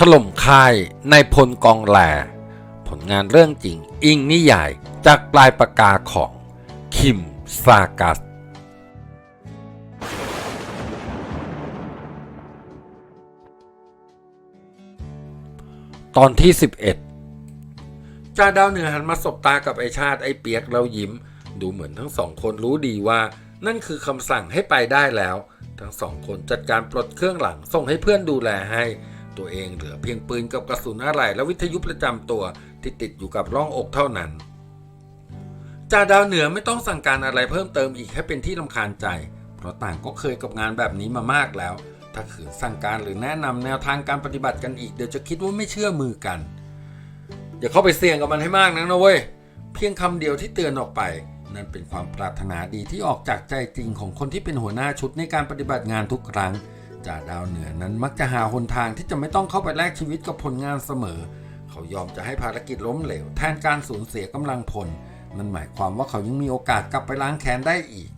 ถล่มค่ายในพลกองแหลผลงานเรื่องจริงอิงนิยายจากปลายปากกาของคิมซากัส ตอนที่ 11 จ่าดาวเหนือหันมาสบตากับไอชาติไอเปียกแล้วยิ้ม ดูเหมือนทั้งสองคนรู้ดีว่า นั่นคือคำสั่งให้ไปได้แล้ว ทั้งสองคนจัดการปลดเครื่องหลังส่งให้เพื่อนดูแลให้ ตัวเองเหลือเพียงปืนกับกระสุนอะไรและวิทยุประจำตัวที่ติดอยู่กับร่องอกเท่านั้นจ่าดาวเหนือไม่ต้องสั่งการอะไรเพิ่มเติมอีกให้เป็นที่ลำคาญใจ เพราะต่างก็เคยกับงานแบบนี้มามากแล้ว ถ้าขืนสั่งการหรือแนะนำแนวทางการปฏิบัติกันอีกเดี๋ยวจะคิดว่าไม่เชื่อมือกัน อย่าเข้าไปเสี่ยงกับมันให้มากนักนะเว้ย เพียงคำเดียวที่เตือนออกไป นั่นเป็นความปรารถนาดีที่ออกจากใจจริงของคนที่เป็นหัวหน้าชุดในการปฏิบัติงานทุกครั้ง จ่าดาวเหนือนั้นมักจะหาหนทางที่จะไม่ต้องเข้าไปแลกชีวิตกับผลงานเสมอ เขายอมจะให้ภารกิจล้มเหลวแทนการสูญเสียกำลังพลนั่นหมายความว่าเขายังมีโอกาสกลับไปล้างแค้นได้อีก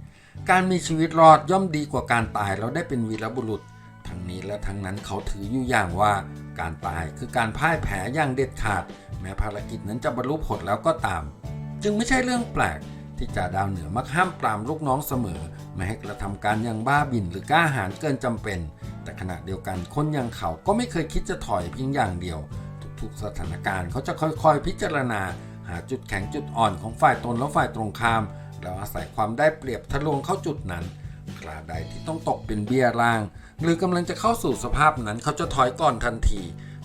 การมีชีวิตรอดย่อมดีกว่าการตายแล้วได้เป็นวีรบุรุษ ทั้งนี้และทั้งนั้นเขาถืออยู่อย่างว่า การตายคือการพ่ายแพ้อย่างเด็ดขาด แม้ภารกิจนั้นจะบรรลุผลแล้วก็ตาม จึงไม่ใช่เรื่องแปลก ที่จ่าดาวเหนือมักห้ามปรามลูกน้องเสมอ ไม่ให้กระทำการอย่างบ้าบิ่นหรือกล้าหาญเกินจำเป็น แต่ขณะเดียวกันคนอย่างเขาก็ไม่เคยคิดจะถอยเพียงอย่างเดียว ทุกๆสถานการณ์เขาจะค่อยๆ พิจารณา หาจุดแข็งจุดอ่อนของฝ่ายตนและฝ่ายตรงข้าม แล้วอาศัยความได้เปรียบทะลวงเข้าจุดนั้นคราใดที่ต้องตกเป็นเบี้ยล่าง หรือกำลังจะเข้าสู่สภาพนั้นเขาจะถอยก่อนทันที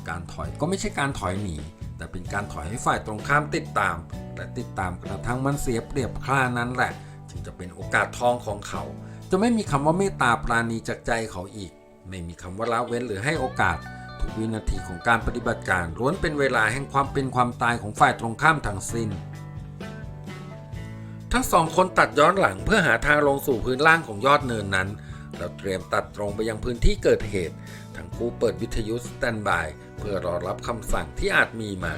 การถอยก็ไม่ใช่การถอยหนี แต่เป็นการถอยให้ฝ่ายตรงข้ามติดตามและติดตามกระทั่งมันเสียเปรียบครานั้นแหละ จึงจะเป็นโอกาสทองของเขา จะไม่มีคำว่าเมตตาปราณีจากใจเขาอีก ไม่มีคำว่าละเว้นหรือให้โอกาส ทุกวินาทีของการปฏิบัติการล้วนเป็นเวลาแห่งความเป็นความตายของฝ่ายตรงข้ามทั้งสิ้นทั้งสองคนตัดย้อนหลังเพื่อหาทางลงสู่พื้นล่างของยอดเนินนั้น แล้วเตรียมตัดตรงไปยังพื้นที่เกิดเหตุ ทั้งคู่เปิดวิทยุสแตนบาย เพื่อรอรับคำสั่งที่อาจมีมา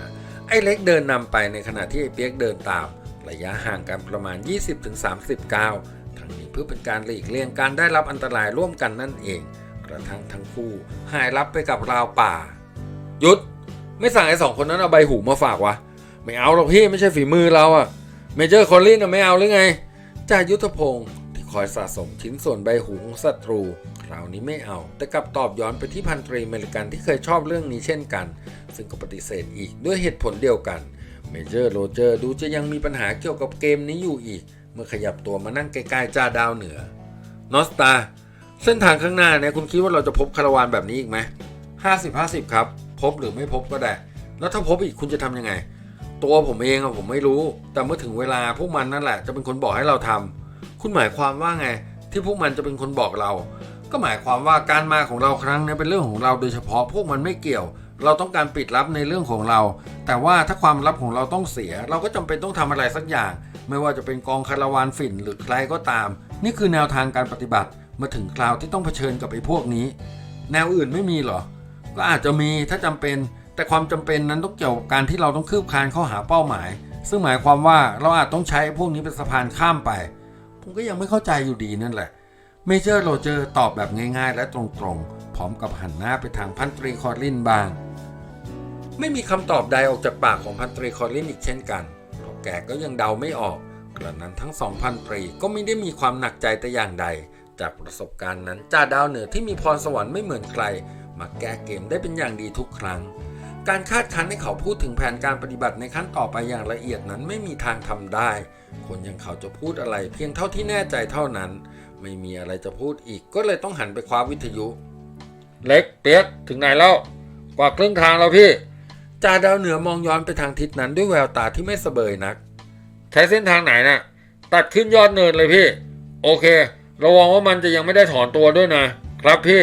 ไอ้เล็กเดินนำไปในขณะที่ไอ้เปียกเดินตาม ระยะห่างกันประมาณ 20-30ก้าวทั้งนี้เพื่อเป็นการหลีกเลี่ยงการได้รับอันตรายร่วมกันนั่นเอง กระทั่งทั้งคู่หายลับไปกับราวป่า หยุด ไม่สั่งไอ้สองคนนั้นเอาใบหูมาฝากวะ ไม่เอาหรอกพี่ไม่ใช่ฝีมือเราอะเมเจอร์คอลลินน่ะไม่เอาหรือไงจ่ายุทธพงศ์ อยสะสมชิ้นส่วนใบหูของศัตรู คราวนี้ไม่เอา แต่กลับตอบย้อนไปที่พันตรีเมริกันที่เคยชอบเรื่องนี้เช่นกัน ซึ่งก็ปฏิเสธอีกด้วยเหตุผลเดียวกัน เมเจอร์โรเจอร์ดูจะยังมีปัญหาเกี่ยวกับเกมนี้อยู่อีก เมื่อขยับตัวมานั่งใกล้ๆจ่าดาวเหนือนอสตาเส้นทางข้างหน้าเนี่ยคุณคิดว่าเราจะพบคาราวานแบบนี้อีกไหมห้าสิบห้าสิบครับ พบหรือไม่พบก็ได้ แล้วถ้าพบอีกคุณจะทำยังไง ตัวผมเองอะผมไม่รู้ แต่เมื่อถึงเวลาพวกมันนั่นแหละ จะเป็นคนบอกให้เราทำ คุณหมายความว่าไง ที่พวกมันจะเป็นคนบอกเรา ก็หมายความว่าการมาของเราครั้งนี้เป็นเรื่องของเราโดยเฉพาะพวกมันไม่เกี่ยว เราต้องการปิดลับในเรื่องของเรา แต่ว่าถ้าความลับของเราต้องเสีย เราก็จำเป็นต้องทำอะไรสักอย่าง ไม่ว่าจะเป็นกองคาราวานฝิ่นหรือใครก็ตาม นี่คือแนวทางการปฏิบัติมาถึงคราวที่ต้องเผชิญกับไอ้พวกนี้ แนวอื่นไม่มีหรอก็อาจจะมีถ้าจำเป็น แต่ความจำเป็นนั้นต้องเกี่ยวกับการที่เราต้องคืบคลานเข้าหาเป้าหมาย ซึ่งหมายความว่าเราอาจต้องใช้พวกนี้เป็นสะพานข้ามไป ผมก็ยังไม่เข้าใจอยู่ดีนั่นแหละเมเจอร์โรเจอร์ตอบแบบง่ายๆ และตรงๆ พร้อมกับหันหน้าไปทางพันตรีคอร์ลินบาง ไม่มีคำตอบใดออกจากปากของพันตรีคอร์ลินอีกเช่นกันเพราะแกก็ยังเดาไม่ออกกระนั้นทั้งสองพันตรีก็ไม่ได้มีความหนักใจแต่อย่างใด จากประสบการณ์นั้นจ่าดาวเหนือที่มีพรสวรรค์ไม่เหมือนใครมาแก้เกมได้เป็นอย่างดีทุกครั้ง การคาดคั้นให้เขาพูดถึงแผนการปฏิบัติในขั้นต่อไปอย่างละเอียดนั้นไม่มีทางทำได้ คนอย่างเขาจะพูดอะไร เพียงเท่าที่แน่ใจเท่านั้น ไม่มีอะไรจะพูดอีกก็เลยต้องหันไปคว้าวิทยุ เล็กเปียกถึงไหนแล้ว กว่าครึ่งทางแล้วพี่จ่าดาวเหนือมองย้อนไปทางทิศนั้นด้วยแววตาที่ไม่สเสบยนักใช้เส้นทางไหนน่ะ ตัดขึ้นยอดเนินเลยพี่ โอเค ระวังว่ามันจะยังไม่ได้ถอนตัวด้วยนะ ครับพี่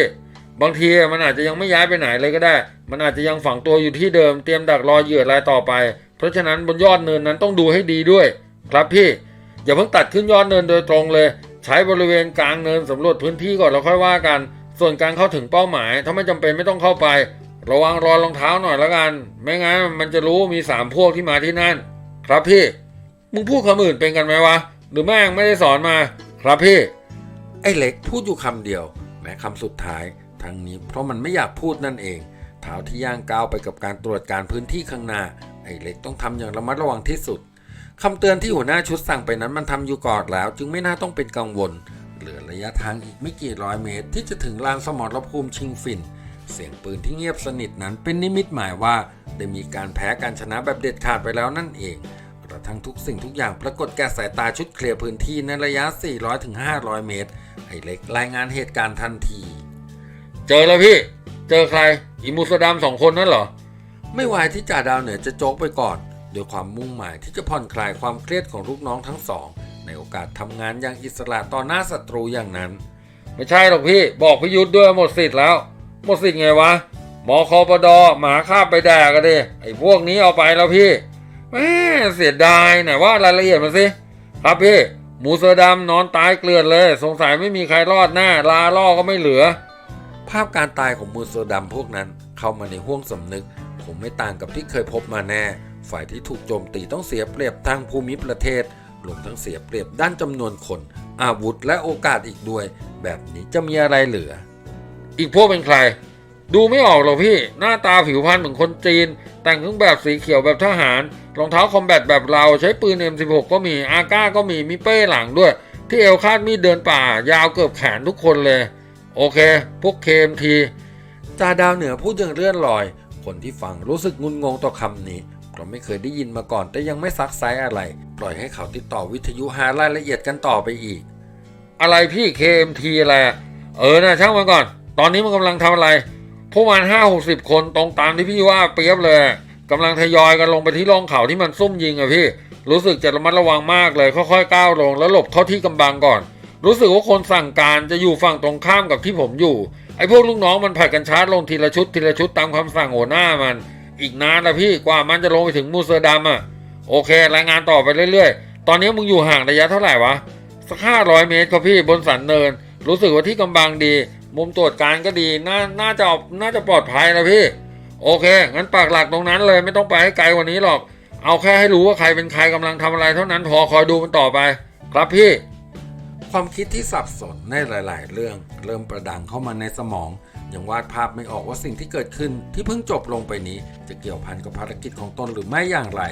บางทีมันอาจจะยังไม่ย้ายไปไหนเลยก็ได้ มันอาจจะยังฝังตัวอยู่ที่เดิมเตรียมดักรอเหยื่อรายต่อไป เพราะฉะนั้นบนยอดเนินนั้นต้องดูให้ดีด้วย ครับพี่ อย่าเพิ่งตัดขึ้นยอดเนินโดยตรงเลย ใช้บริเวณกลางเนินสำรวจพื้นที่ก่อนแล้วค่อยว่ากัน ส่วนการเข้าถึงเป้าหมาย ถ้าไม่จำเป็นไม่ต้องเข้าไป ระวังรอรองเท้าหน่อยละกัน ไม่งั้นมันจะรู้มีสามพวกที่มาที่นั่น ครับพี่มึงพูดคำอื่นเป็นกันไหมวะหรือแม่งไม่ได้สอนมา ครับพี่ ไอ้เล็กพูดอยู่คำเดียวแม้คำสุดท้าย ทั้งนี้เพราะมันไม่อยากพูดนั่นเอง เท้าที่ย่างก้าวไปกับการตรวจการพื้นที่ข้างหน้า ไอ้เล็กต้องทำอย่างระมัดระวังที่สุดคำเตือนที่หัวหน้าชุดสั่งไปนั้นมันทำอยู่ก่อนแล้ว จึงไม่น่าต้องเป็นกังวล เหลือระยะทางอีกไม่กี่ร้อยเมตร ที่จะถึงลานสมรภูมิชิงฟิน เสียงปืนที่เงียบสนิทนั้นเป็นนิมิตหมายว่า ได้มีการแพ้การชนะแบบเด็ดขาดไปแล้วนั่นเองกระทั่งทุกสิ่งทุกอย่างปรากฏแก่สายตาชุดเคลียร์พื้นที่ในระยะ 400-500 เมตร ไอ้เล็กรายงานเหตุการณ์ทันที เจอแล้วพี่ เจอใคร อิมูสดามสองคนนั่นเหรอ ไม่วายที่จ่าดาวเหนือจะโจกไปก่อนด้วยความมุ่งหมายที่จะผ่อนคลายความเครียดของลูกน้องทั้งสอง ในโอกาสทำงานอย่างอิสระต่อหน้าศัตรูอย่างนั้น ไม่ใช่หรอกพี่ บอกพิยุทธ์ด้วยหมดสิทธิ์แล้ว หมดสิทธิ์ไงวะ หมอคอปดหมาคาบไปแดกกันดิไอ้พวกนี้เอาไปแล้วพี่แม่เสียดายไหนว่ารายละเอียดมาสิครับพี่หมูเสือดำนอนตายเกลือนเลย สงสัยไม่มีใครรอดหน้าลาล่อก็ไม่เหลือ ภาพการตายของมูโซดำพวกนั้นเข้ามาในห้วงสำนึกคงไม่ต่างกับที่เคยพบมาแน่ ฝ่ายที่ถูกโจมตีต้องเสียเปรียบทางภูมิประเทศรวมทั้งเสียเปรียบด้านจำนวนคน อาวุธและโอกาสอีกด้วย แบบนี้จะมีอะไรเหลือ อีกพวกเป็นใคร ดูไม่ออกหรอกพี่ หน้าตาผิวพรรณเหมือนคนจีน แต่งเครื่องแบบสีเขียวแบบทหาร รองเท้าคอมแบทแบบเราใช้ปืน M16 ก็มีอาก้าก็มีมีเป้หลังด้วย ที่เอวคาดมีดเดินป่า ยาวเกือบแขนทุกคนเลย โอเค พวกเคมทีจ่าดาวเหนือพูดอย่างเลื่อนลอย คนที่ฟังรู้สึกงุนงงต่อคำนี้เพราะไม่เคยได้ยินมาก่อนแต่ยังไม่ซักไซอะไร ปล่อยให้เขาติดต่อวิทยุหารายละเอียดกันต่อไปอีก อะไรพี่ KMT อะไรเออนะช่างมันก่อน ตอนนี้มันกำลังทำอะไร พวกมันห้าหกสิบคนตรงตามที่พี่ว่าเปรียบเลยกำลังทยอยกันลงไปที่ร่องเขาที่มันซุ่มยิงอะพี่ รู้สึกจะระมัดระวังมากเลย ค่อยๆก้าวลง แล้วหลบเข้าที่กำบังก่อน รู้สึกว่าคนสั่งการจะอยู่ฝั่งตรงข้ามกับที่ผมอยู่ ไอ้พวกลูกน้องมันผัดกันชาร์จลงทีละชุดทีละชุดตามคำสั่งหัวหน้ามัน อีกนานนะพี่กว่ามันจะลงไปถึงมูเซอร์ดัมอะโอเค รายงานต่อไปเรื่อยๆ ตอนนี้มึงอยู่ห่างระยะเท่าไหร่วะ สักห้าร้อยเมตรครับพี่บนสันเนิน รู้สึกว่าที่กำบังดี มุมตรวจการก็ดี น่าน่าจะน่าจะปลอดภัยนะพี่ โอเค งั้นปากหลักตรงนั้นเลยไม่ต้องไปให้ไกลกว่านี้หรอก เอาแค่ให้รู้ว่าใครเป็นใครกำลังทำอะไรเท่านั้นพอคอยดูมันต่อไป ครับพี่ ความคิดที่สับสนในหลาย ๆ เรื่อง เริ่มประดังเข้ามาในสมอง ยังวาดภาพไม่ออกว่าสิ่งที่เกิดขึ้นที่เพิ่งจบลงไปนี้ จะเกี่ยวพันกับภารกิจของตนหรือไม่อย่างไร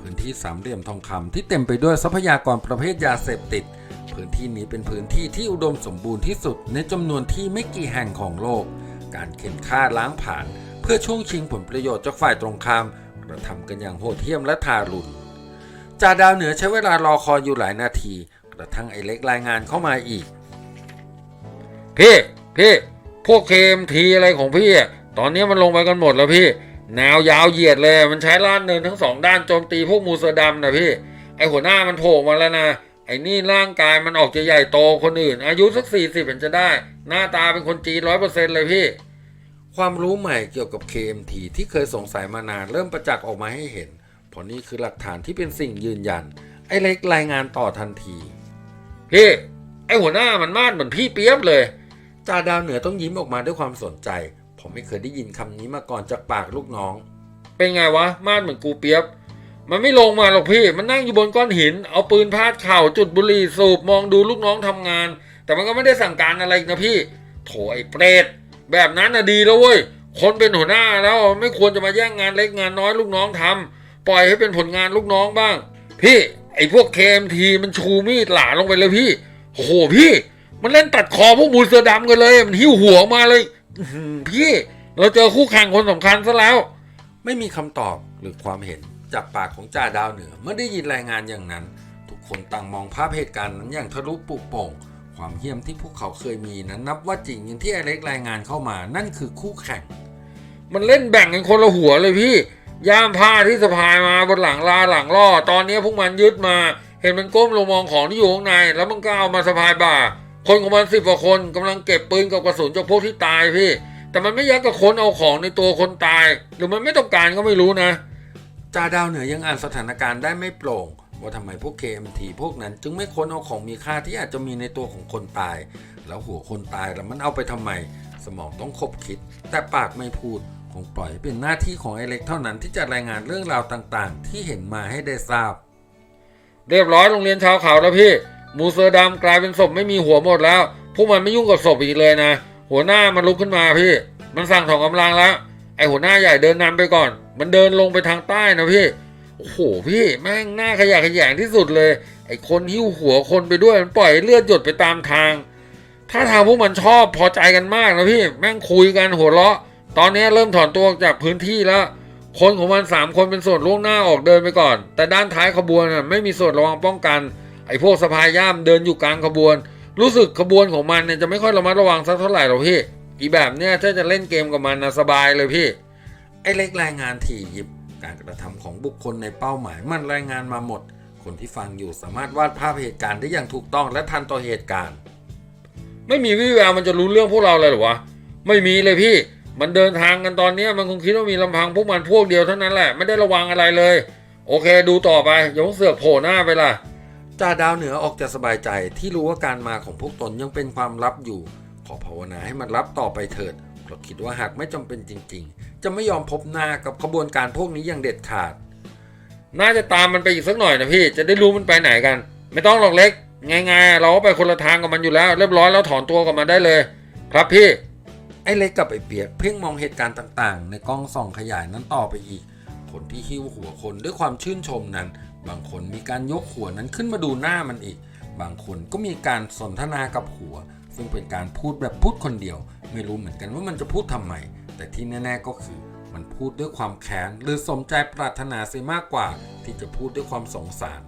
พื้นที่สามเหลี่ยมทองคำที่เต็มไปด้วยทรัพยากรประเภทยาเสพติด พื้นที่นี้เป็นพื้นที่ที่อุดมสมบูรณ์ที่สุดในจำนวนที่ไม่กี่แห่งของโลก การเข็นฆ่าล้างผ่าน เพื่อช่วงชิงผลประโยชน์จากฝ่ายตรงข้ามกระทำกันอย่างโหดเหี้ยมและทารุณจ่าดาวเหนือใช้เวลารอคอยอยู่หลายนาที กระทั่งไอ้เล็กรายงานเข้ามาอีก พี่พี่พวกเคมทีอะไรของพี่ ตอนนี้มันลงไปกันหมดแล้วพี่ แนวยาวเหยียดเลยมันใช้ล้านเนินทั้งสองด้านโจมตีพวกมูเซอร์ดำนะพี่ ไอหัวหน้ามันโผล่มาแล้วนะไอ้นี่ร่างกายมันออกจะใหญ่โตคนอื่น อายุสักสี่สิบเป็นจะได้ หน้าตาเป็นคนจีนร้อยเปอร์เซ็นต์เลยพี่ ความรู้ใหม่เกี่ยวกับ KMT ที่เคยสงสัยมานานเริ่มประจักษ์ออกมาให้เห็น เพราะนี่คือหลักฐานที่เป็นสิ่งยืนยัน ไอ้เล็กรายงานต่อทันที พี่ไอหัวหน้ามันมาดเหมือนพี่เปียบเลยจ่าดาวเหนือต้องยิ้มออกมาด้วยความสนใจ ผมไม่เคยได้ยินคำนี้มาก่อนจากปากลูกน้อง เป็นไงวะ มาดเหมือนกูเปียบ มันไม่ลงมาหรอกพี่ มันนั่งอยู่บนก้อนหิน เอาปืนพาดเข่าจุดบุหรี่สูบมองดูลูกน้องทำงาน แต่มันก็ไม่ได้สั่งการอะไรอีกนะพี่ โถไอ้เปรตแบบนั้นน่ะดีแล้วเว้ย คนเป็นหัวหน้าแล้วไม่ควรจะมาแย่งงานเล็กงานน้อยลูกน้องทำปล่อยให้เป็นผลงานลูกน้องบ้าง พี่ ไอ้พวกเคมทีมันชูมีดหลาลงไปเลยพี่ โอ้โหพี่ มันเล่นตัดคอพวกมูลเสือดำกันเลย มันหิ้วหัวมาเลยอื้อหือพี่ เราเจอคู่แข่งคนสำคัญซะแล้ว ไม่มีคำตอบหรือความเห็นจากปากของจ่าดาวเหนือ เมื่อได้ยินรายงานอย่างนั้น ทุกคนต่างมองภาพเหตุการณ์นั้นอย่างทะลุปลุกโป่งความเหี้ยมที่พวกเขาเคยมีนั้นนับว่าจริงอย่างที่ไอ้เล็กรายงานเข้ามา นั่นคือคู่แข่ง มันเล่นแบ่งกันคนละหัวเลยพี่ ย่ามผ้าที่สะพายมาบนหลังลาหลังล่อ ตอนนี้พวกมันยึดมา เห็นมันก้มลงมองของที่อยู่ข้างใน แล้วมันก็เอามาสะพายบ่า คนของมันสิบกว่าคนกำลังเก็บปืนกับกระสุนจากพวกที่ตายพี่ แต่มันไม่ยักกับคนเอาของในตัวคนตาย หรือมันไม่ต้องการก็ไม่รู้นะจ่าดาวเหนือยังอ่านสถานการณ์ได้ไม่โปร่งว่าทำไมพวก KMT พวกนั้น จึงไม่ค้นเอาของมีค่าที่อาจจะมีในตัวของคนตาย แล้วหัวคนตายแล้วมันเอาไปทำไม สมองต้องคบคิด แต่ปากไม่พูด งปล่อยเป็นหน้าที่ของไอเล็กเท่านั้นที่จะรายงานเรื่องราวต่างๆ ที่เห็นมาให้ได้ทราบ เรียบร้อยโรงเรียนชาวเขาแล้วพี่ มูเซอร์ดำกลายเป็นศพไม่มีหัวหมดแล้ว พวกมันไม่ยุ่งกับศพอีกเลยนะ หัวหน้ามันลุกขึ้นมาพี่ มันสั่งถอนกำลังแล้ว ไอหัวหน้าใหญ่เดินนำไปก่อน มันเดินลงไปทางใต้นะพี่ โอ้โหพี่แม่งหน้าขยะขยงที่สุดเลย ไอคนหิ้วหัวคนไปด้วยมันปล่อยเลือดหยดไปตามทาง ถ้าทางพวกมันชอบพอใจกันมากนะพี่ แม่งคุยกันหัวเราะ ตอนนี้เริ่มถอนตัวออกจากพื้นที่แล้ว คนของมันสามคนเป็นส่วนล่วงหน้าออกเดินไปก่อน แต่ด้านท้ายขบวนไม่มีส่วนระวังป้องกัน ไอ้พวกสะพายย่ามเดินอยู่กลางขบวน รู้สึกขบวนของมันเนี่ยจะไม่ค่อยระมัดระวังสักเท่าไหร่หรอกพี่ อีแบบเนี้ยถ้าจะเล่นเกมกับมันนะสบายเลยพี่ ไอ้เล็กรายงานถี่ยิบ การกระทำของบุคคลในเป้าหมายมันรายงานมาหมด คนที่ฟังอยู่สามารถวาดภาพเหตุการณ์ได้อย่างถูกต้องและทันต่อเหตุการณ์ ไม่มีวี่แววมันจะรู้เรื่องพวกเราเลยหรอวะ ไม่มีเลยพี่ มันเดินทางกันตอนเนี้ยมันคงคิดว่ามีลำพังพวกมันพวกเดียวเท่านั้นแหละไม่ได้ระวังอะไรเลย โอเค ดูต่อไปอย่าเพิ่งเสือกโผล่หน้าไปล่ะจ่าดาวเหนือออกจะสบายใจที่รู้ว่าการมาของพวกตนยังเป็นความลับอยู่ ขอภาวนาให้มันลับต่อไปเถิดเพราะคิดว่าหากไม่จำเป็นจริง ๆ จะไม่ยอมพบหน้ากับขบวนการพวกนี้อย่างเด็ดขาด น่าจะตามมันไปอีกสักหน่อยนะพี่ จะได้รู้มันไปไหนกัน ไม่ต้องหรอกเล็กง่ายๆเราก็ไปคนละทางกับมันอยู่แล้ว เรียบร้อยแล้วถอนตัวกับมันได้เลย ครับพี่ ไอ้เล็กกับไอ้เปียกเพ่งมองเหตุการณ์ต่างๆ ในกล้องส่องขยายนั้นต่อไปอีก คนที่หิ้วหัวคนด้วยความชื่นชมนั้น บางคนมีการยกหัวนั้นขึ้นมาดูหน้ามันอีก บางคนก็มีการสนทนากับหัว ซึ่งเป็นการพูดแบบพูดคนเดียว ไม่รู้เหมือนกันว่ามันจะพูดทำไม แต่ที่แน่ ๆก็คือ มันพูดด้วยความแค้นหรือสมใจปรารถนาเสียมากกว่า ที่จะพูดด้วยความสงสาร